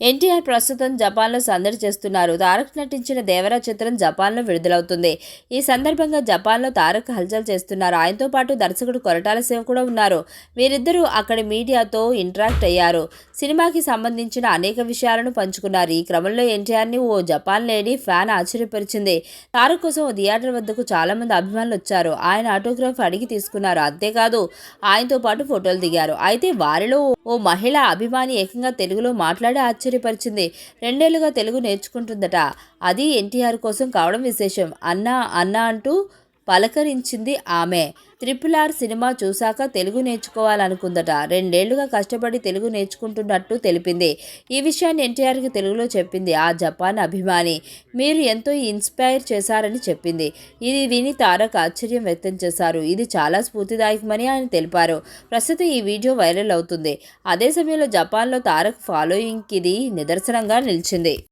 ఎన్టీఆర్ ప్రస్తుతం జపాన్లో సందడి చేస్తున్నారు. తారక్ నటించిన దేవరా చిత్రం జపాన్లో విడుదలవుతుంది. ఈ సందర్భంగా జపాన్లో తారక్ హల్చల్ చేస్తున్నారు. ఆయనతో పాటు దర్శకుడు కొరటాల శివ కూడా ఉన్నారు. వీరిద్దరూ అక్కడి మీడియాతో ఇంటరాక్ట్ అయ్యారు. సినిమాకి సంబంధించిన అనేక విషయాలను పంచుకున్నారు. ఈ క్రమంలో ఎన్టీఆర్ని ఓ జపాన్ లేడీ ఫ్యాన్ ఆశ్చర్యపరిచింది. తారక్ కోసం ఓ థియేటర్ వద్దకు చాలా మంది అభిమానులు వచ్చారు. ఆయన ఆటోగ్రాఫ్ అడిగి తీసుకున్నారు. అంతేకాదు ఆయనతో పాటు ఫోటోలు దిగారు. అయితే వారిలో ఓ మహిళ అభిమాని ఏకంగా తెలుగులో మాట్లాడి ఆశ్చర్యపరిచింది రెండేళ్ళుగా తెలుగు నేర్చుకుంటుందట. అది ఎన్టీఆర్ కోసం కావడం విశేషం. అన్నా అన్నా అంటూ పలకరించింది ఆమె. త్రిపుల్ ఆర్ సినిమా చూశాక తెలుగు నేర్చుకోవాలనుకుందట. రెండేళ్ళుగా కష్టపడి తెలుగు నేర్చుకుంటున్నట్టు తెలిపింది. ఈ విషయాన్ని ఎన్టీఆర్కి తెలుగులో చెప్పింది ఆ జపాన్ అభిమాని. మీరు ఎంతో ఇన్స్పైర్ చేశారని చెప్పింది. ఇది విని తారక్ ఆశ్చర్యం వ్యక్తం చేశారు. ఇది చాలా స్ఫూర్తిదాయకమని ఆయన తెలిపారు. ప్రస్తుతం ఈ వీడియో వైరల్ అవుతుంది. అదే సమయంలో జపాన్లో తారక్ ఫాలోయింగ్కి ఇది నిదర్శనంగా నిలిచింది.